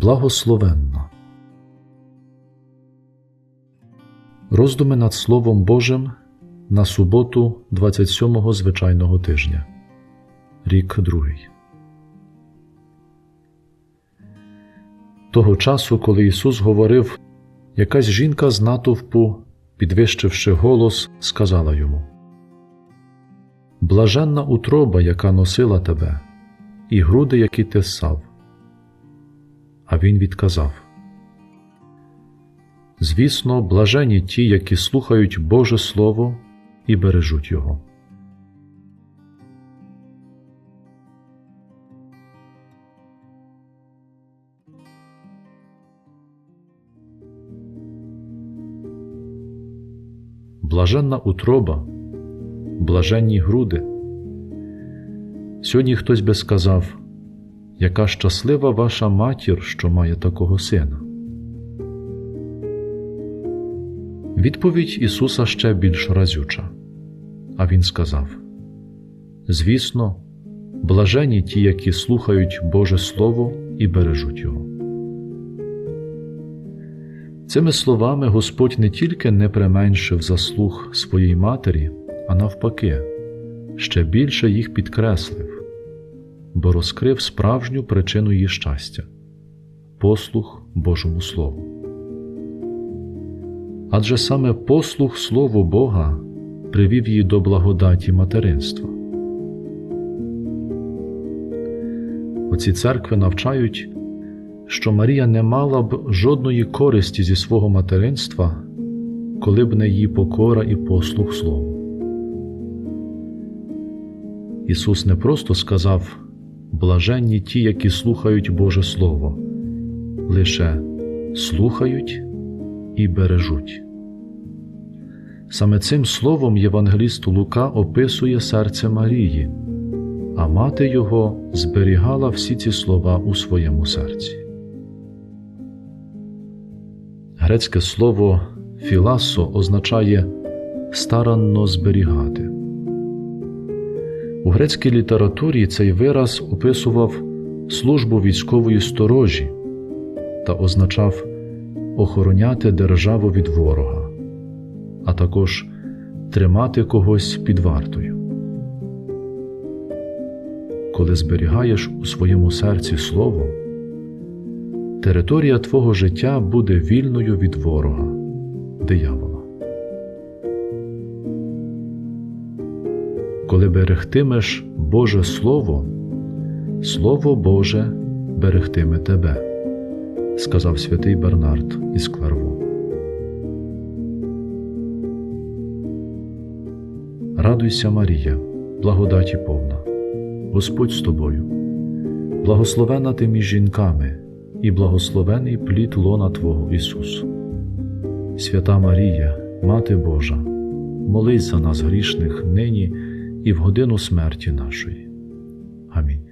Благословенна. Роздуми над Словом Божим на суботу 27-го звичайного тижня. Рік другий. Того часу, коли Ісус говорив, якась жінка з натовпу, підвищивши голос, сказала йому: Блаженна утроба, яка носила тебе, і груди, які ти ссав. А він відказав: Звісно, блажені ті, які слухають Боже Слово і бережуть його. Блаженна утроба, блаженні груди. Сьогодні хтось би сказав, яка щаслива ваша матір, що має такого сина. Відповідь Ісуса ще більш разюча, а Він сказав: Звісно, блажені ті, які слухають Боже Слово і бережуть Його. Цими словами Господь не тільки не применшив заслуг своїй матері, а навпаки, ще більше їх підкреслив, бо розкрив справжню причину її щастя послух Божому Слову. Адже саме послух Слову Бога привів її до благодаті материнства. Оці церкви навчають, що Марія не мала б жодної користі зі свого материнства, коли б не її покора і послух Слову. Ісус не просто сказав блаженні ті, які слухають Боже Слово, лише слухають і бережуть. Саме цим словом Євангеліст Лука описує серце Марії, а мати його зберігала всі ці слова у своєму серці. Грецьке слово філасо означає старанно зберігати. У грецькій літературі цей вираз описував службу військової сторожі та означав охороняти державу від ворога, а також тримати когось під вартою. Коли зберігаєш у своєму серці слово, територія твого життя буде вільною від ворога, диявола. Коли берегтимеш Боже Слово, Слово Боже берегтиме тебе, сказав святий Бернард із Кларву. Радуйся, Марія, благодаті повна, Господь з тобою, благословена ти між жінками, і благословений плід лона Твого Ісус. Свята Марія, Мати Божа, молись за нас грішних нині і в годину смерті нашої. Амінь.